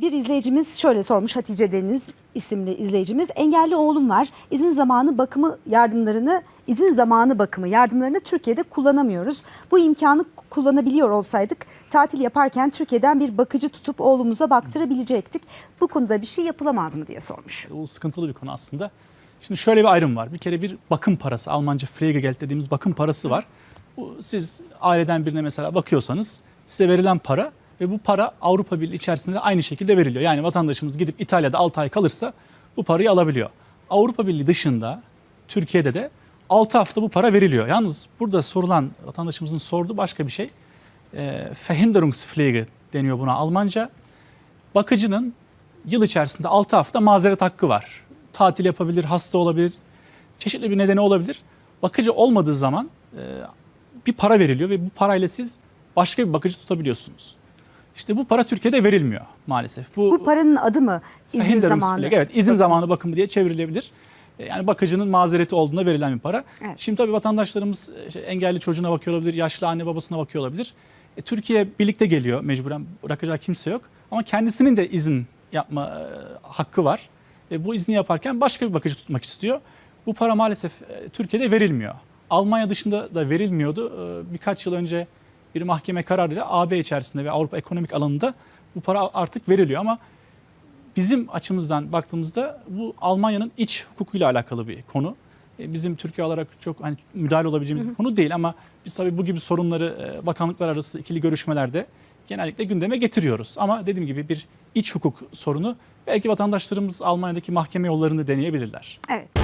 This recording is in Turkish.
Bir izleyicimiz şöyle sormuş Hatice Deniz isimli izleyicimiz. Engelli oğlum var. İzin zamanı bakımı yardımlarını izin zamanı bakımı yardımlarını Türkiye'de kullanamıyoruz. Bu imkanı kullanabiliyor olsaydık tatil yaparken Türkiye'den bir bakıcı tutup oğlumuza baktırabilecektik. Bu konuda bir şey yapılamaz mı diye sormuş. Bu sıkıntılı bir konu aslında. Şimdi şöyle bir ayrım var. Bir kere bir bakım parası, Almanca Pflegegeld dediğimiz bakım parası var. Siz aileden birine mesela bakıyorsanız size verilen para ve bu para Avrupa Birliği içerisinde de aynı şekilde veriliyor. Yani vatandaşımız gidip İtalya'da 6 ay kalırsa bu parayı alabiliyor. Avrupa Birliği dışında Türkiye'de de 6 hafta bu para veriliyor. Yalnız burada sorulan vatandaşımızın sorduğu başka bir şey. E, Verhinderungspflege deniyor buna Almanca. Bakıcının yıl içerisinde 6 hafta mazeret hakkı var. Tatil yapabilir, hasta olabilir, çeşitli bir nedeni olabilir. Bakıcı olmadığı zaman e, bir para veriliyor ve bu parayla siz başka bir bakıcı tutabiliyorsunuz. İşte bu para Türkiye'de verilmiyor maalesef. Bu paranın adı mı? İzin zamanı. Evet, izin zamanı bakımı diye çevrilebilir. E, Yani bakıcının mazereti olduğunda verilen bir para. Evet. Şimdi tabii vatandaşlarımız işte engelli çocuğuna bakıyor olabilir, yaşlı anne babasına bakıyor olabilir. E, Türkiye birlikte geliyor mecburen bırakacağı kimse yok. Ama kendisinin de izin yapma e, hakkı var. E, bu izni yaparken başka bir bakıcı tutmak istiyor. Bu para maalesef e, Türkiye'de verilmiyor. Almanya dışında da verilmiyordu. E, birkaç yıl önce bir mahkeme kararıyla AB içerisinde ve Avrupa ekonomik alanında bu para artık veriliyor ama bizim açımızdan baktığımızda bu Almanya'nın iç hukukuyla alakalı bir konu. E, Bizim Türkiye olarak çok hani müdahale olabileceğimiz bir konu değil ama biz tabii bu gibi sorunları e, bakanlıklar arası ikili görüşmelerde genellikle gündeme getiriyoruz. Ama dediğim gibi bir iç hukuk sorunu belki vatandaşlarımız Almanya'daki mahkeme yollarını deneyebilirler. Evet.